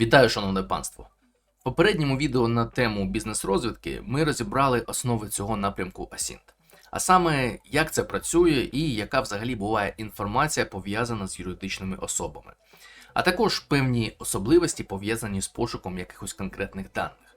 Вітаю, шановне панство! В попередньому відео на тему бізнес-розвідки ми розібрали основи цього напрямку Асінт. А саме, як це працює і яка взагалі буває інформація пов'язана з юридичними особами, а також певні особливості пов'язані з пошуком якихось конкретних даних.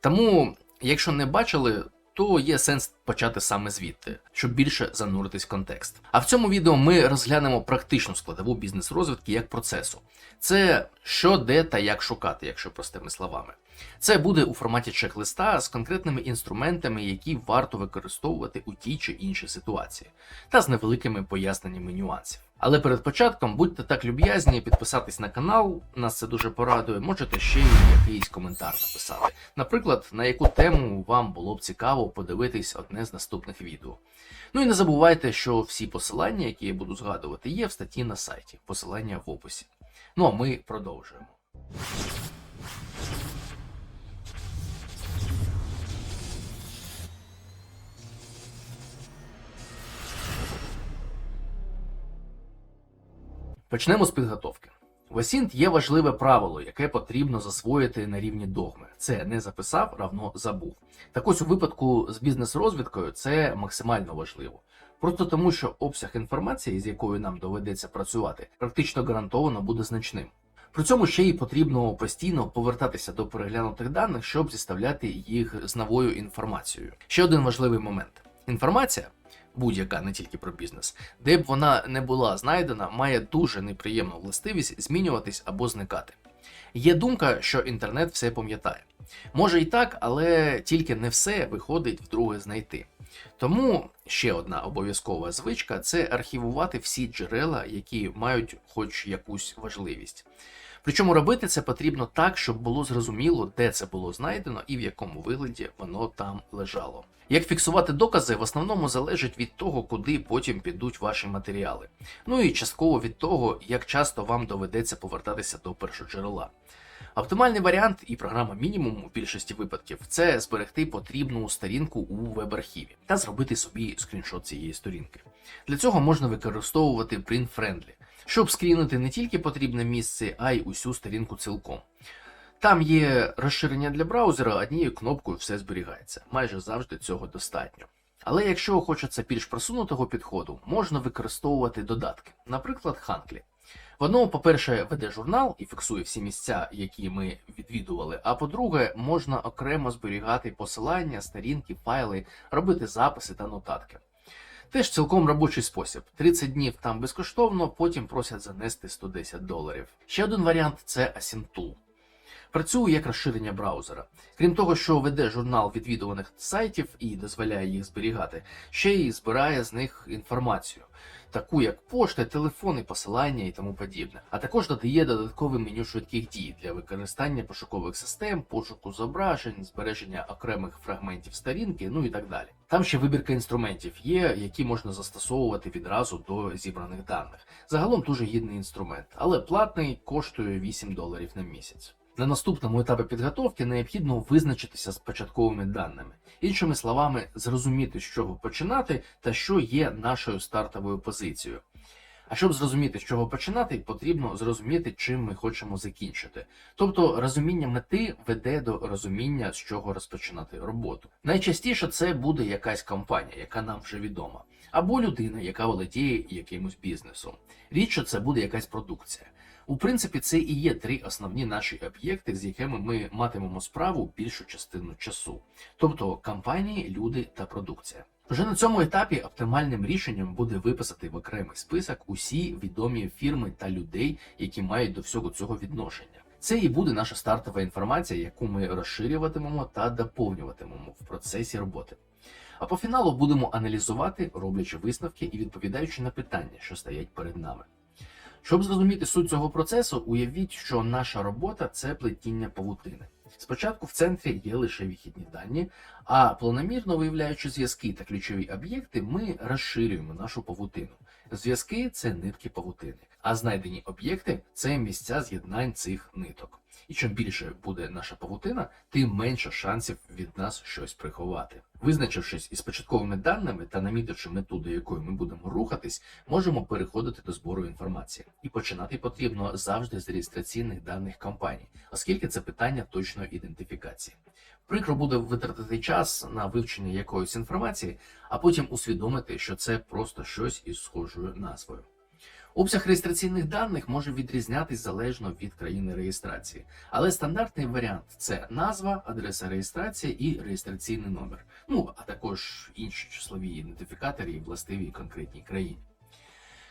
Тому, якщо не бачили, то є сенс почати саме звідти, щоб більше зануритись в контекст. А в цьому відео ми розглянемо практичну складову бізнес-розвідки як процесу. Це що, де та як шукати, якщо простими словами. Це буде у форматі чек-листа з конкретними інструментами, які варто використовувати у тій чи іншій ситуації, та з невеликими поясненнями нюансів. Але перед початком будьте так люб'язні підписатись на канал, нас це дуже порадує. Можете ще й якийсь коментар написати. Наприклад, на яку тему вам було б цікаво подивитись одне з наступних відео. Ну і не забувайте, що всі посилання, які я буду згадувати, є в статті на сайті. Посилання в описі. Ну а ми продовжуємо. Почнемо з підготовки. В Asint є важливе правило, яке потрібно засвоїти на рівні догми. Це не записав, равно забув. Так ось у випадку з бізнес-розвідкою це максимально важливо. Просто тому, що обсяг інформації, з якою нам доведеться працювати, практично гарантовано буде значним. При цьому ще й потрібно постійно повертатися до переглянутих даних, щоб зіставляти їх з новою інформацією. Ще один важливий момент: інформація, будь-яка, не тільки про бізнес, де б вона не була знайдена, має дуже неприємну властивість змінюватись або зникати. Є думка, що інтернет все пам'ятає. Може і так, але тільки не все виходить вдруге знайти. Тому ще одна обов'язкова звичка це архівувати всі джерела, які мають хоч якусь важливість. Причому робити це потрібно так, щоб було зрозуміло, де це було знайдено і в якому вигляді воно там лежало. Як фіксувати докази, в основному залежить від того, куди потім підуть ваші матеріали. Ну і частково від того, як часто вам доведеться повертатися до першоджерела. Оптимальний варіант і програма мінімум у більшості випадків це зберегти потрібну сторінку у веб-архіві та зробити собі скріншот цієї сторінки. Для цього можна використовувати print-friendly, щоб скрінити не тільки потрібне місце, а й усю сторінку цілком. Там є розширення для браузера, однією кнопкою все зберігається. Майже завжди цього достатньо. Але якщо хочеться більш просунутого підходу, можна використовувати додатки, наприклад, Ханклі. Воно, по-перше, веде журнал і фіксує всі місця, які ми відвідували. А по-друге, можна окремо зберігати посилання, сторінки, файли, робити записи та нотатки. Теж цілком робочий спосіб. 30 днів там безкоштовно, потім просять занести 110 доларів. Ще один варіант це Asymptool. Працює як розширення браузера. Крім того, що веде журнал відвідуваних сайтів і дозволяє їх зберігати, ще й збирає з них інформацію, таку як пошта, телефони, посилання і тому подібне. А також додає додаткове меню швидких дій для використання пошукових систем, пошуку зображень, збереження окремих фрагментів сторінки, ну і так далі. Там ще вибірка інструментів є, які можна застосовувати відразу до зібраних даних. Загалом дуже гідний інструмент, але платний коштує 8 доларів на місяць. На наступному етапі підготовки необхідно визначитися з початковими даними, іншими словами, зрозуміти, з чого починати та що є нашою стартовою позицією. А щоб зрозуміти, з чого починати, потрібно зрозуміти, чим ми хочемо закінчити. Тобто розуміння мети веде до розуміння, з чого розпочинати роботу. Найчастіше це буде якась компанія, яка нам вже відома, або людина, яка володіє якимось бізнесом. Рідше це буде якась продукція. У принципі, це і є три основні наші об'єкти, з якими ми матимемо справу більшу частину часу, тобто компанії, люди та продукція. Вже на цьому етапі оптимальним рішенням буде виписати в окремий список усі відомі фірми та людей, які мають до всього цього відношення. Це і буде наша стартова інформація, яку ми розширюватимемо та доповнюватимемо в процесі роботи. А по фіналу будемо аналізувати, роблячи висновки і відповідаючи на питання, що стоять перед нами. Щоб зрозуміти суть цього процесу, уявіть, що наша робота це плетіння павутини. Спочатку в центрі є лише вихідні дані, а планомірно виявляючи зв'язки та ключові об'єкти, ми розширюємо нашу павутину. Зв'язки це нитки павутини, а знайдені об'єкти це місця з'єднань цих ниток. І чим більше буде наша павутина, тим менше шансів від нас щось приховати. Визначившись із початковими даними та намітивши мету, до якої ми будемо рухатись, можемо переходити до збору інформації. І починати потрібно завжди з реєстраційних даних компаній, оскільки це питання точної ідентифікації. Прикро буде витратити час на вивчення якоїсь інформації, а потім усвідомити, що це просто щось із схожою назвою. Обсяг реєстраційних даних може відрізнятись залежно від країни реєстрації, але стандартний варіант це назва, адреса реєстрації і реєстраційний номер, ну а також інші числові ідентифікатори, і властиві конкретній країні.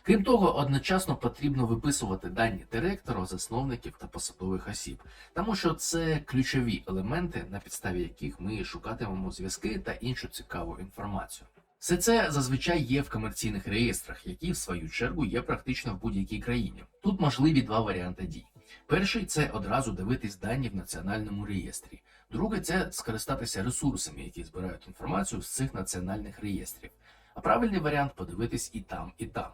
Крім того, одночасно потрібно виписувати дані директора, засновників та посадових осіб, тому що це ключові елементи, на підставі яких ми шукатимемо зв'язки та іншу цікаву інформацію. Все це зазвичай є в комерційних реєстрах, які в свою чергу є практично в будь-якій країні. Тут можливі два варіанти дій. Перший це одразу дивитись дані в національному реєстрі. Другий це скористатися ресурсами, які збирають інформацію з цих національних реєстрів. А правильний варіант подивитись і там, і там.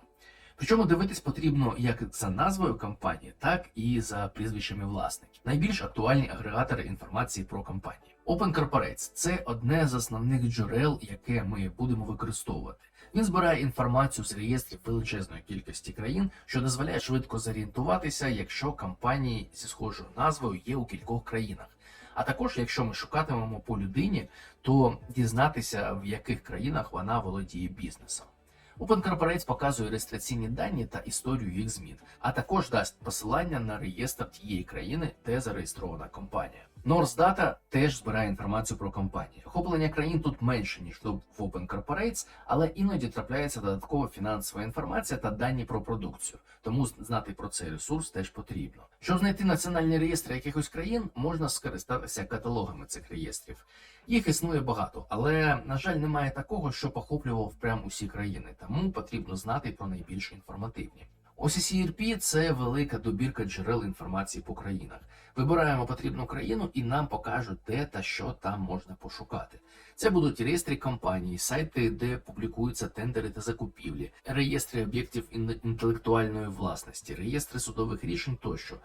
Причому дивитись потрібно як за назвою компанії, так і за прізвищами власників. Найбільш актуальні агрегатори інформації про компанії. Open Corporates – це одне з основних джерел, яке ми будемо використовувати. Він збирає інформацію з реєстрів величезної кількості країн, що дозволяє швидко зорієнтуватися, якщо компанії зі схожою назвою є у кількох країнах. А також, якщо ми шукатимемо по людині, то дізнатися, в яких країнах вона володіє бізнесом. Open Corporates показує реєстраційні дані та історію їх змін, а також дасть посилання на реєстр тієї країни, де зареєстрована компанія. North Data теж збирає інформацію про компанії. Охоплення країн тут менше ніж в Open Corporates, але іноді трапляється додаткова фінансова інформація та дані про продукцію. Тому знати про цей ресурс теж потрібно. Щоб знайти національні реєстри якихось країн, можна скористатися каталогами цих реєстрів. Їх існує багато, але на жаль, немає такого, що охоплював прям усі країни, тому потрібно знати про найбільш інформативні. OCCRP – це велика добірка джерел інформації по країнах. Вибираємо потрібну країну і нам покажуть, де та що там можна пошукати. Це будуть реєстри компаній, сайти, де публікуються тендери та закупівлі, реєстри об'єктів інтелектуальної власності, реєстри судових рішень тощо.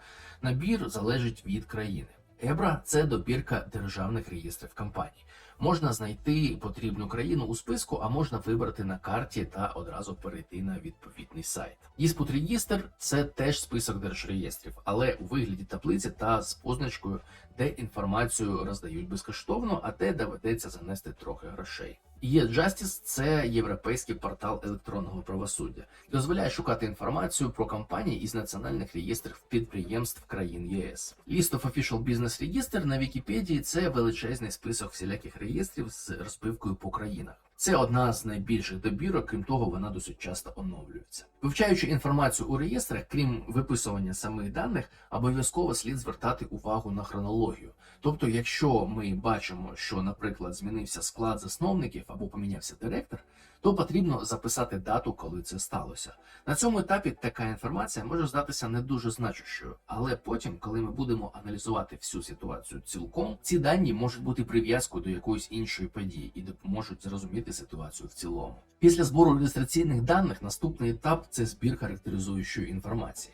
Набір залежить від країни. ЕБРА це добірка державних реєстрів компаній. Можна знайти потрібну країну у списку, а можна вибрати на карті та одразу перейти на відповідний сайт. Іспут реєстр це теж список держреєстрів, але у вигляді таблиці та з позначкою, де інформацію роздають безкоштовно, а де доведеться занести трохи грошей. Є Justice – це європейський портал електронного правосуддя, дозволяє шукати інформацію про компанії із національних реєстрів підприємств країн ЄС. List of Official Business Register на Вікіпедії це величезний список всіляких реєстрів з розпивкою по країнах. Це одна з найбільших добірок, крім того, вона досить часто оновлюється. Вивчаючи інформацію у реєстрах, крім виписування самих даних, обов'язково слід звертати увагу на хронологію. Тобто, якщо ми бачимо, що, наприклад, змінився склад засновників або помінявся директор, то потрібно записати дату, коли це сталося. На цьому етапі така інформація може здатися не дуже значущою, але потім, коли ми будемо аналізувати всю ситуацію цілком, ці дані можуть бути прив'язкою до якоїсь іншої події і допоможуть зрозуміти ситуацію в цілому. Після збору реєстраційних даних наступний етап це збір характеризуючої інформації.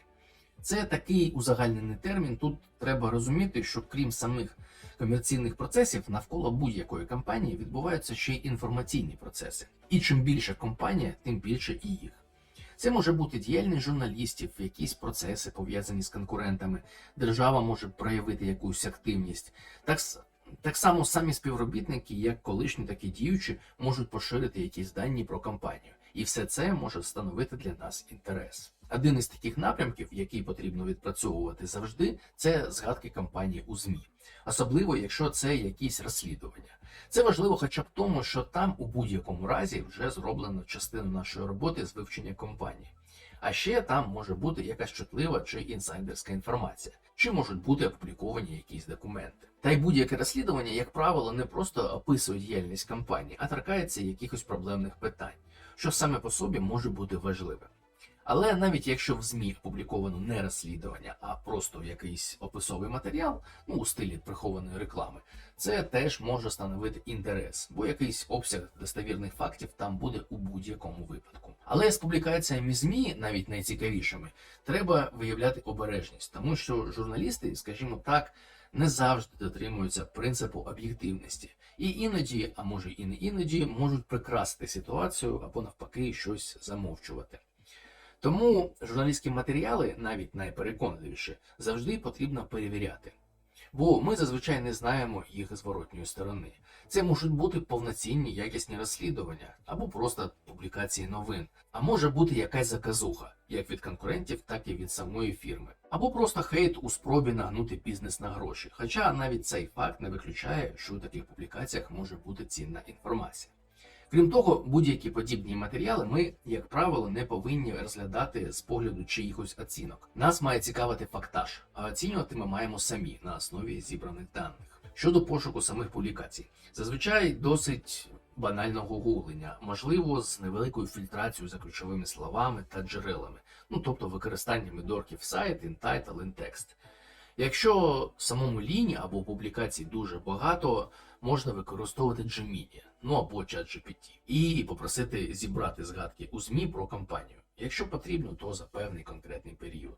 Це такий узагальнений термін. Тут треба розуміти, що крім самих комерційних процесів, навколо будь-якої компанії відбуваються ще й інформаційні процеси. І чим більше компанія, тим більше і їх. Це може бути діяльність журналістів, якісь процеси пов'язані з конкурентами. Держава може проявити якусь активність. Так так само самі співробітники, як колишні, так і діючі, можуть поширити якісь дані про компанію, і все це може становити для нас інтерес. Один із таких напрямків, який потрібно відпрацьовувати завжди, це згадки компанії у ЗМІ, особливо якщо це якісь розслідування. Це важливо, хоча б тому, що там у будь-якому разі вже зроблено частину нашої роботи з вивчення компанії. А ще там може бути якась чутлива чи інсайдерська інформація, чи можуть бути опубліковані якісь документи. Та й будь-яке розслідування, як правило, не просто описує діяльність компанії, а торкається якихось проблемних питань, що саме по собі може бути важливим. Але навіть якщо в ЗМІ опубліковано не розслідування, а просто якийсь описовий матеріал, ну у стилі прихованої реклами, це теж може становити інтерес, бо якийсь обсяг достовірних фактів там буде у будь-якому випадку. Але з публікаціями ЗМІ, навіть найцікавішими, треба виявляти обережність, тому що журналісти, скажімо так, не завжди дотримуються принципу об'єктивності, і іноді, а може і не іноді, можуть прикрасити ситуацію або навпаки щось замовчувати. Тому журналістські матеріали, навіть найпереконливіші, завжди потрібно перевіряти. Бо ми зазвичай не знаємо їх зворотньої сторони. Це можуть бути повноцінні якісні розслідування або просто публікації новин, а може бути якась заказуха, як від конкурентів, так і від самої фірми, або просто хейт у спробі нагнути бізнес на гроші. Хоча навіть цей факт не виключає, що у таких публікаціях може бути цінна інформація. Крім того, будь-які подібні матеріали ми, як правило, не повинні розглядати з погляду чиїхось оцінок. Нас має цікавити фактаж, а оцінювати ми маємо самі на основі зібраних даних. Щодо пошуку самих публікацій, зазвичай досить банального гуглення, можливо, з невеликою фільтрацією за ключовими словами та джерелами, ну тобто використанням ідорків сайт, інтайтл, інтекст. Якщо самому лінії або публікацій дуже багато, можна використовувати Gemini, ну або ChatGPT, і попросити зібрати згадки у ЗМІ про компанію, якщо потрібно, то за певний конкретний період.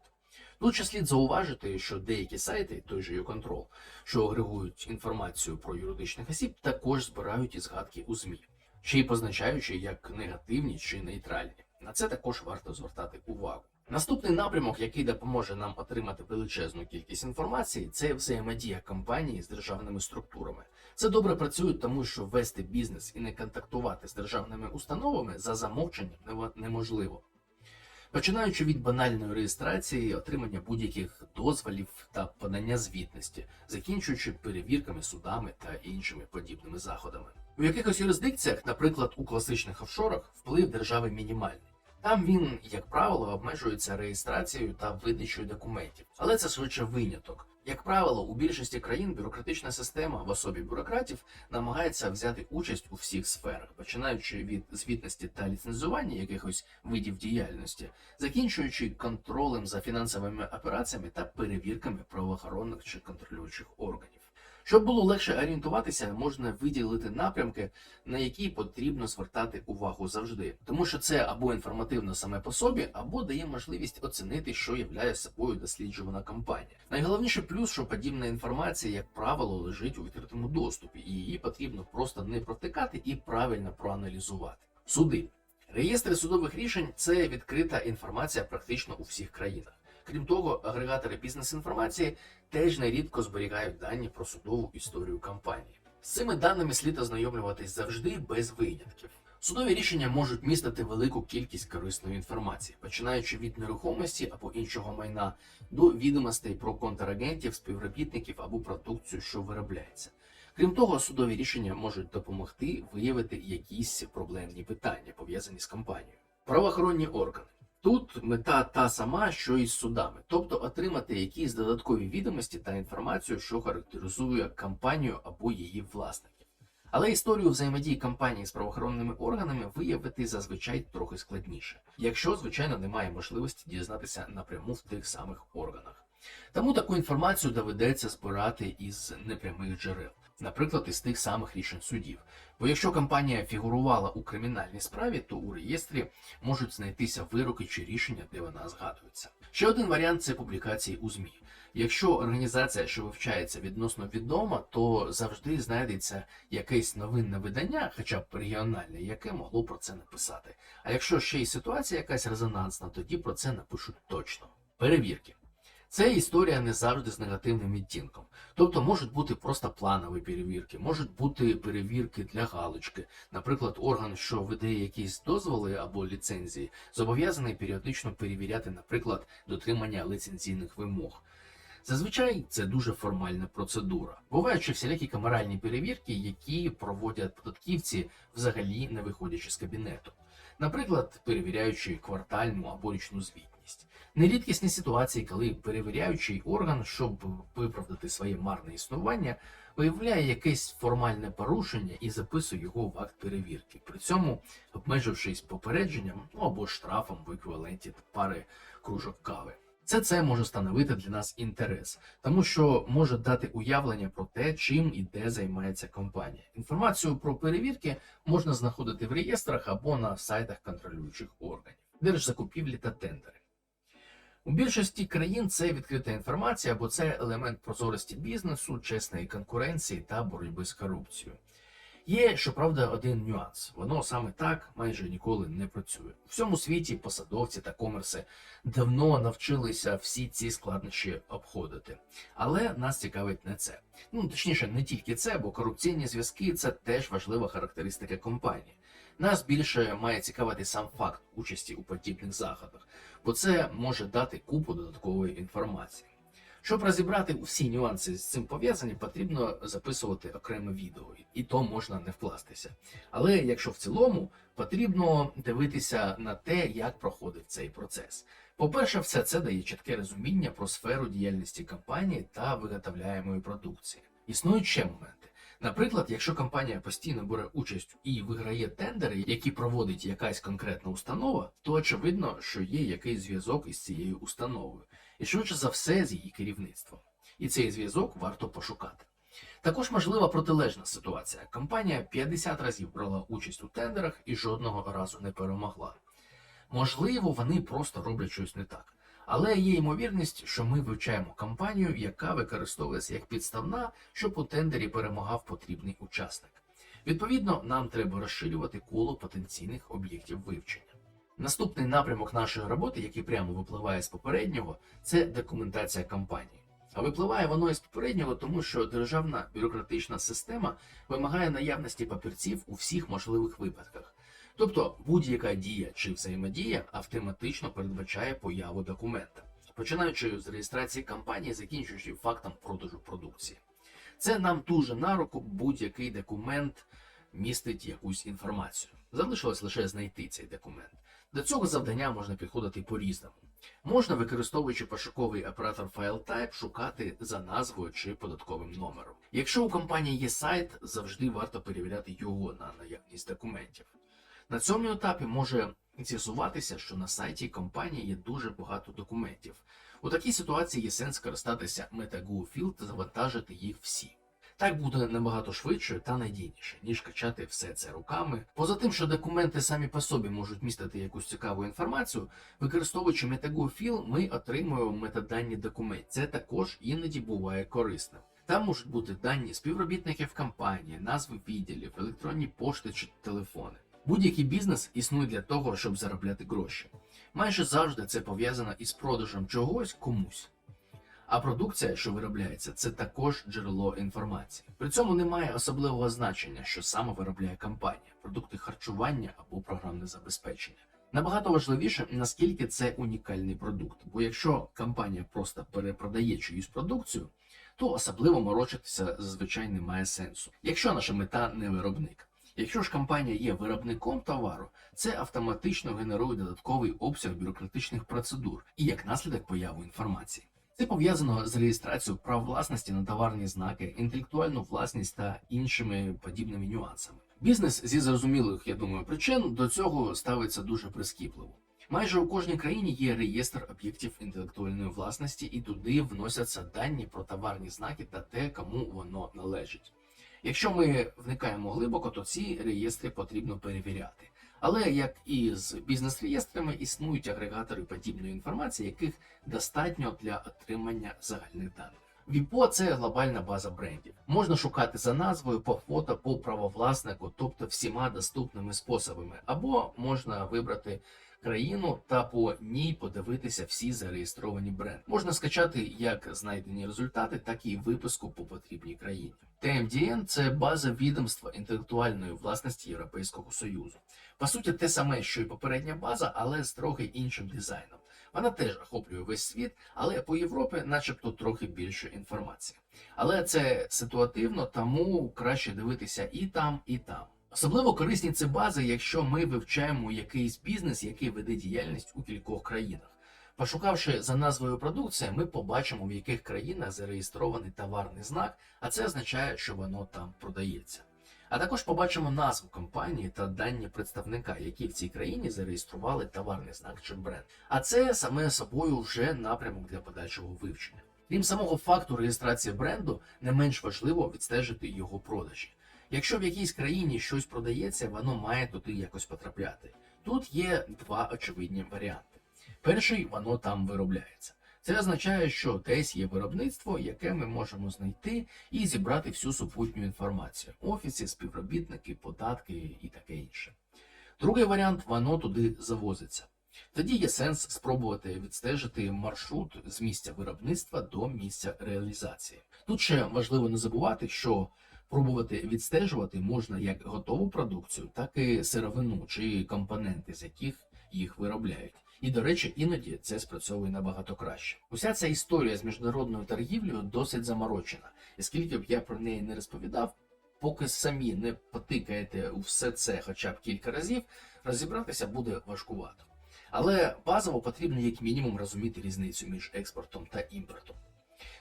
Тут ще слід зауважити, що деякі сайти, той же YouControl, що агрегують інформацію про юридичних осіб, також збирають і згадки у ЗМІ, ще й позначаючи як негативні чи нейтральні. На це також варто звертати увагу. Наступний напрямок, який допоможе нам отримати величезну кількість інформації, це взаємодія компанії з державними структурами. Це добре працює, тому що вести бізнес і не контактувати з державними установами за замовченням неможливо. Починаючи від банальної реєстрації, отримання будь-яких дозволів та подання звітності, закінчуючи перевірками судами та іншими подібними заходами. У якихось юрисдикціях, наприклад, у класичних офшорах, вплив держави мінімальний. Там він, як правило, обмежується реєстрацією та видачею документів, але це швидше виняток. Як правило, у більшості країн бюрократична система в особі бюрократів намагається взяти участь у всіх сферах, починаючи від звітності та ліцензування якихось видів діяльності, закінчуючи контролем за фінансовими операціями та перевірками правоохоронних чи контролюючих органів. Щоб було легше орієнтуватися, можна виділити напрямки, на які потрібно звертати увагу завжди, тому що це або інформативно саме по собі, або дає можливість оцінити, що являє собою досліджувана кампанія. Найголовніше плюс, що подібна інформація, як правило, лежить у відкритому доступі, і її потрібно просто не протикати і правильно проаналізувати. Суди. Реєстри судових рішень це відкрита інформація практично у всіх країнах. Крім того, агрегатори бізнес-інформації теж нерідко зберігають дані про судову історію компанії. З цими даними слід ознайомлюватись завжди без винятків. Судові рішення можуть містити велику кількість корисної інформації, починаючи від нерухомості або іншого майна до відомостей про контрагентів, співробітників або продукцію, що виробляється. Крім того, судові рішення можуть допомогти виявити якісь проблемні питання, пов'язані з компанією. Правоохоронні органи. Тут мета та сама, що і з судами, тобто отримати якісь додаткові відомості та інформацію, що характеризує компанію або її власників. Але історію взаємодії компанії з правоохоронними органами виявити зазвичай трохи складніше, якщо, звичайно, немає можливості дізнатися напряму в тих самих органах. Тому таку інформацію доведеться збирати із непрямих джерел, наприклад, із тих самих рішень судів. Бо якщо компанія фігурувала у кримінальній справі, то у реєстрі можуть знайтися вироки чи рішення, де вона згадується. Ще один варіант це публікації у ЗМІ. Якщо організація, що вивчається відносно відома, то завжди знайдеться якесь новинне видання, хоча б регіональне, яке могло про це написати. А якщо ще й ситуація якась резонансна, тоді про це напишуть точно. Перевірки. Це історія не завжди з негативним відтінком. Тобто можуть бути просто планові перевірки, можуть бути перевірки для галочки. Наприклад, орган, що видає якісь дозволи або ліцензії, зобов'язаний періодично перевіряти, наприклад, дотримання ліцензійних вимог. Зазвичай це дуже формальна процедура. Бувають ще всілякі камеральні перевірки, які проводять податківці, взагалі не виходячи з кабінету. Наприклад, перевіряючи квартальну або річну звітність. Нерідкісні ситуації, коли перевіряючий орган, щоб виправдати своє марне існування, виявляє якесь формальне порушення і записує його в акт перевірки, при цьому обмежившись попередженням ну, або штрафом в еквіваленті пари кружок кави. Це це може становити для нас інтерес, тому що може дати уявлення про те, чим і де займається компанія. Інформацію про перевірки можна знаходити в реєстрах або на сайтах контролюючих органів, держзакупівлі та тендери. У більшості країн це відкрита інформація або це елемент прозорості бізнесу, чесної конкуренції та боротьби з корупцією. Є, щоправда, один нюанс: воно саме так майже ніколи не працює. У всьому світі посадовці та комерси давно навчилися всі ці складнощі обходити. Але нас цікавить не це. Ну точніше, не тільки це, бо корупційні зв'язки це теж важлива характеристика компанії. Нас більше має цікавити сам факт участі у подібних заходах, бо це може дати купу додаткової інформації. Щоб розібрати всі нюанси з цим пов'язані, потрібно записувати окреме відео, і то можна не вкластися. Але якщо в цілому, потрібно дивитися на те, як проходить цей процес. По-перше, все це дає чітке розуміння про сферу діяльності компанії та виготовляємої продукції. Існують ще моменти. Наприклад, якщо компанія постійно бере участь і виграє тендери, які проводить якась конкретна установа, то очевидно, що є якийсь зв'язок із цією установою, і швидше за все з її керівництвом. І цей зв'язок варто пошукати. Також можлива протилежна ситуація. Компанія 50 разів брала участь у тендерах і жодного разу не перемогла. Можливо, вони просто роблять щось не так. Але є ймовірність, що ми вивчаємо компанію, яка використовується як підставна, щоб у тендері перемагав потрібний учасник. Відповідно, нам треба розширювати коло потенційних об'єктів вивчення. Наступний напрямок нашої роботи, який прямо випливає з попереднього, це документація компанії. А випливає воно із попереднього, тому що державна бюрократична система вимагає наявності папірців у всіх можливих випадках. Тобто будь-яка дія чи взаємодія автоматично передбачає появу документа, починаючи з реєстрації компанії, закінчуючи фактом продажу продукції. Це нам дуже на руку, будь-який документ містить якусь інформацію. Залишилось лише знайти цей документ. До цього завдання можна підходити по-різному. Можна, використовуючи пошуковий оператор FileType, шукати за назвою чи податковим номером. Якщо у компанії є сайт, завжди варто перевіряти його на наявність документів. На цьому етапі може з'ясуватися, що на сайті компанії є дуже багато документів. У такій ситуації є сенс скористатися MetaGo Field та завантажити їх всі. Так буде набагато швидше та надійніше, ніж качати все це руками. Поза тим, що документи самі по собі можуть містити якусь цікаву інформацію, використовуючи MetaGo Field, ми отримуємо метадані документів. Це також іноді буває корисним. Там можуть бути дані співробітників компанії, назви відділів, електронні пошти чи телефони. Будь-який бізнес існує для того, щоб заробляти гроші. Майже завжди це пов'язано із продажем чогось комусь. А продукція, що виробляється, це також джерело інформації. При цьому немає особливого значення, що саме виробляє компанія, продукти харчування або програмне забезпечення. Набагато важливіше, наскільки це унікальний продукт. Бо якщо компанія просто перепродає чиюсь продукцію, то особливо морочитися зазвичай немає сенсу, якщо наша мета не виробник. Якщо ж компанія є виробником товару, це автоматично генерує додатковий обсяг бюрократичних процедур і як наслідок появу інформації. Це пов'язано з реєстрацією прав власності на товарні знаки, інтелектуальну власність та іншими подібними нюансами. Бізнес зі зрозумілих, я думаю, причин до цього ставиться дуже прискіпливо. Майже у кожній країні є реєстр об'єктів інтелектуальної власності, і туди вносяться дані про товарні знаки та те, кому воно належить. Якщо ми вникаємо глибоко, то ці реєстри потрібно перевіряти. Але як і з бізнес-реєстрами, існують агрегатори подібної інформації, яких достатньо для отримання загальних даних. Віпо це глобальна база брендів. Можна шукати за назвою по фото, по правовласнику, тобто всіма доступними способами, або можна вибрати країну та по ній подивитися всі зареєстровані бренди. Можна скачати як знайдені результати, так і виписку по потрібній країні. TMDN – це база відомства інтелектуальної власності Європейського Союзу. По суті, те саме, що і попередня база, але з трохи іншим дизайном. Вона теж охоплює весь світ, але по Європі, начебто, трохи більше інформації. Але це ситуативно, тому краще дивитися і там, і там. Особливо корисні це бази, якщо ми вивчаємо якийсь бізнес, який веде діяльність у кількох країнах. Пошукавши за назвою продукції, ми побачимо, в яких країнах зареєстрований товарний знак, а це означає, що воно там продається. А також побачимо назву компанії та дані представника, які в цій країні зареєстрували товарний знак чи бренд. А це саме собою вже напрямок для подальшого вивчення. Крім самого факту реєстрації бренду, не менш важливо відстежити його продажі. Якщо в якійсь країні щось продається, воно має туди якось потрапляти. Тут є два очевидні варіанти. Перший воно там виробляється. Це означає, що десь є виробництво, яке ми можемо знайти і зібрати всю супутню інформацію: офіси, співробітники, податки і таке інше. Другий варіант воно туди завозиться. Тоді є сенс спробувати відстежити маршрут з місця виробництва до місця реалізації. Тут ще важливо не забувати, що пробувати відстежувати можна як готову продукцію, так і сировину чи компоненти, з яких їх виробляють. І, до речі, іноді це спрацьовує набагато краще. Уся ця історія з міжнародною торгівлею досить заморочена, і скільки б я про неї не розповідав, поки самі не потикаєте у все це хоча б кілька разів, розібратися буде важкувато. Але базово потрібно як мінімум розуміти різницю між експортом та імпортом.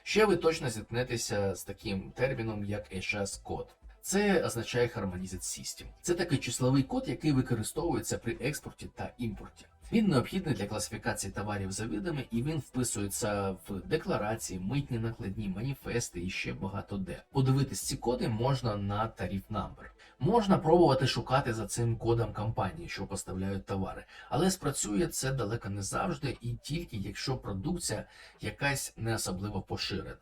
Ще ви точно зіткнетеся з таким терміном, як HS-код. Це означає Harmonized System. Це такий числовий код, який використовується при експорті та імпорті. Він необхідний для класифікації товарів за видами, і він вписується в декларації, митні накладні, маніфести і ще багато де. Подивитись ці коди можна на Tariff Number. Можна пробувати шукати за цим кодом компанії, що поставляють товари, але спрацює це далеко не завжди, і тільки якщо продукція якась не особливо поширена.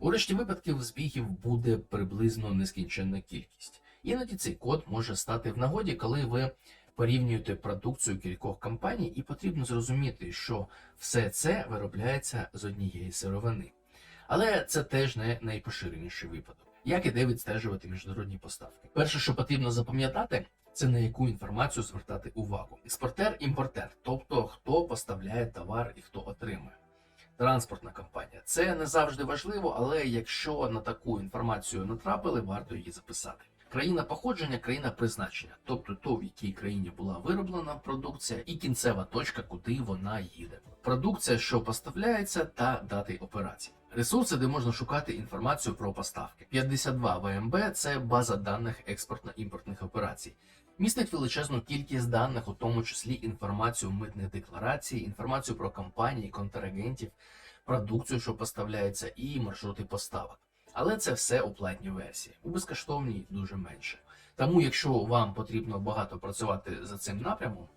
У решті випадків збігів буде приблизно нескінченна кількість. Іноді цей код може стати в нагоді, коли ви порівнюєте продукцію кількох компаній, і потрібно зрозуміти, що все це виробляється з однієї сировини. Але це теж не найпоширеніший випадок. Як і де відстежувати міжнародні поставки? Перше, що потрібно запам'ятати, це на яку інформацію звертати увагу. Експортер-імпортер, тобто хто поставляє товар і хто отримує. Транспортна компанія. Це не завжди важливо, але якщо на таку інформацію натрапили, варто її записати. Країна походження, країна призначення, тобто то, в якій країні була вироблена продукція, і кінцева точка, куди вона їде. Продукція, що поставляється, та дати операції. Ресурси, де можна шукати інформацію про поставки. 52 ВМБ це база даних експортно-імпортних операцій. Містить величезну кількість даних, у тому числі інформацію митних декларацій, інформацію про компанії, контрагентів, продукцію, що поставляється, і маршрути поставок. Але це все у платній версії, у безкоштовній дуже менше. Тому, якщо вам потрібно багато працювати за цим напрямом,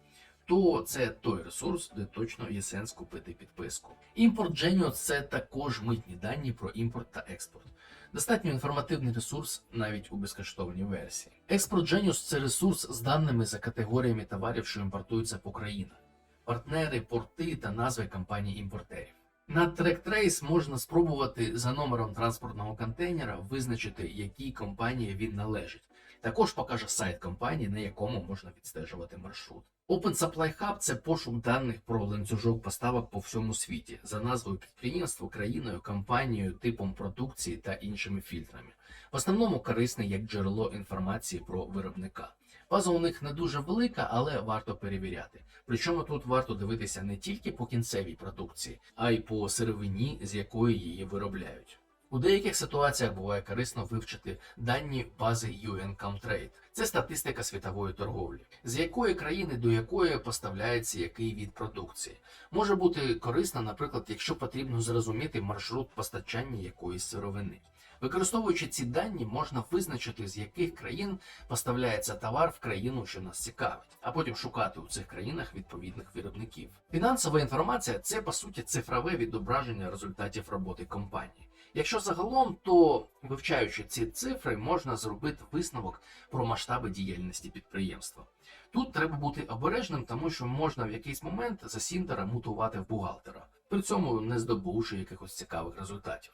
то це той ресурс, де точно є сенс купити підписку. Імпорт Genius – це також митні дані про імпорт та експорт. Достатньо інформативний ресурс навіть у безкоштовній версії. Експорт Genius – це ресурс з даними за категоріями товарів, що імпортуються по країнах, партнери, порти та назви компаній-імпортерів. На TrackTrace можна спробувати за номером транспортного контейнера визначити, якій компанії він належить. Також покаже сайт компанії, на якому можна відстежувати маршрут. Open Supply Hub – це пошук даних про ланцюжок поставок по всьому світі за назвою підприємства, країною, компанією, типом продукції та іншими фільтрами. В основному корисний як джерело інформації про виробника. База у них не дуже велика, але варто перевіряти. Причому тут варто дивитися не тільки по кінцевій продукції, а й по сировині, з якої її виробляють. У деяких ситуаціях буває корисно вивчити дані бази UN Comtrade. Це статистика світової торговлі, з якої країни до якої поставляється який від продукції. Може бути корисно, наприклад, якщо потрібно зрозуміти маршрут постачання якоїсь сировини. Використовуючи ці дані, можна визначити, з яких країн поставляється товар в країну, що нас цікавить, а потім шукати у цих країнах відповідних виробників. Фінансова інформація це по суті цифрове відображення результатів роботи компанії. Якщо загалом, то вивчаючи ці цифри, можна зробити висновок про масштаби діяльності підприємства. Тут треба бути обережним, тому що можна в якийсь момент за Сіндера мутувати в бухгалтера, при цьому не здобувши якихось цікавих результатів.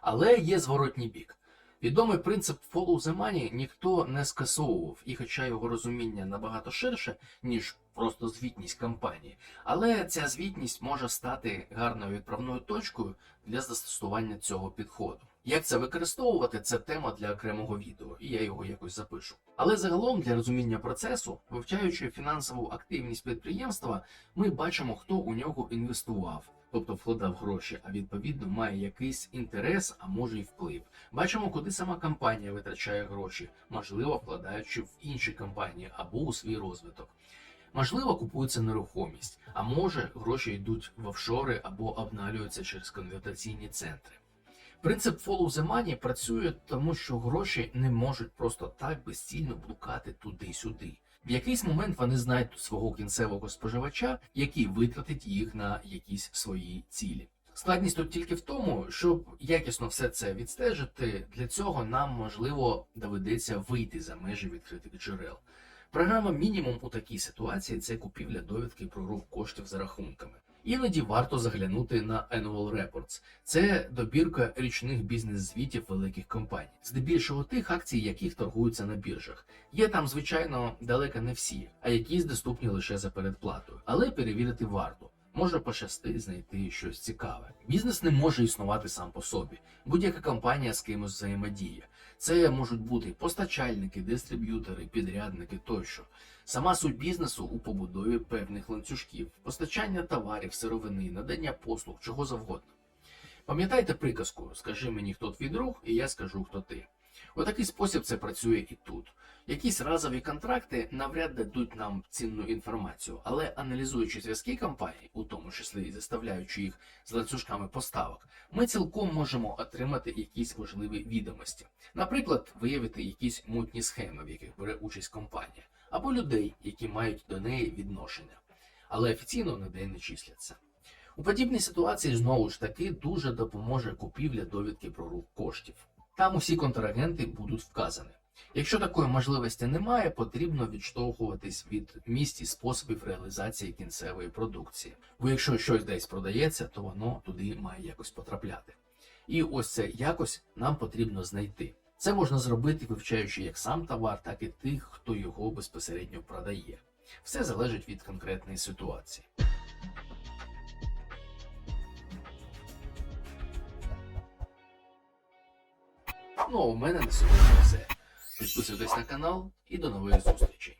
Але є зворотній бік. Відомий принцип follow the money ніхто не скасовував, і хоча його розуміння набагато ширше, ніж просто звітність компанії, але ця звітність може стати гарною відправною точкою для застосування цього підходу. Як це використовувати, це тема для окремого відео, і я його якось запишу. Але загалом для розуміння процесу, вивчаючи фінансову активність підприємства, ми бачимо, хто у нього інвестував. Тобто вкладав гроші, а відповідно має якийсь інтерес, а може й вплив. Бачимо, куди сама компанія витрачає гроші, можливо, вкладаючи в інші компанії або у свій розвиток. Можливо, купується нерухомість, а може гроші йдуть в офшори або обналюються через конвертаційні центри. Принцип follow the money працює тому, що гроші не можуть просто так безцільно блукати туди-сюди. В якийсь момент вони знайдуть свого кінцевого споживача, який витратить їх на якісь свої цілі. Складність тут тільки в тому, щоб якісно все це відстежити, для цього нам можливо доведеться вийти за межі відкритих джерел. Програма мінімум у такій ситуації це купівля довідки про рух коштів за рахунками. Іноді варто заглянути на Annual Reports. Це добірка річних бізнес-звітів великих компаній, здебільшого тих акцій, яких торгуються на біржах. Є там, звичайно, далеко не всі, а якісь доступні лише за передплатою, але перевірити варто. Може пощасти знайти щось цікаве. Бізнес не може існувати сам по собі. Будь-яка компанія з кимось взаємодіє. Це можуть бути постачальники, дистриб'ютори, підрядники тощо. Сама суть бізнесу у побудові певних ланцюжків, постачання товарів, сировини, надання послуг, чого завгодно. Пам'ятайте приказку Скажи мені, хто твій друг, і я скажу, хто ти. У такий спосіб це працює і тут. Якісь разові контракти навряд дадуть нам цінну інформацію, але аналізуючи зв'язки компаній, у тому числі і заставляючи їх з ланцюжками поставок, ми цілком можемо отримати якісь важливі відомості. Наприклад, виявити якісь мутні схеми, в яких бере участь компанія, або людей, які мають до неї відношення, але офіційно ніде не числяться. У подібній ситуації знову ж таки дуже допоможе купівля довідки про рух коштів. Там усі контрагенти будуть вказані. Якщо такої можливості немає, потрібно відштовхуватись від місць і способів реалізації кінцевої продукції. Бо якщо щось десь продається, то воно туди має якось потрапляти. І ось це якось нам потрібно знайти. Це можна зробити, вивчаючи як сам товар, так і тих, хто його безпосередньо продає. Все залежить від конкретної ситуації. Ну а у мене на сьогодні все. Підписуйтесь на канал і до нових зустрічей.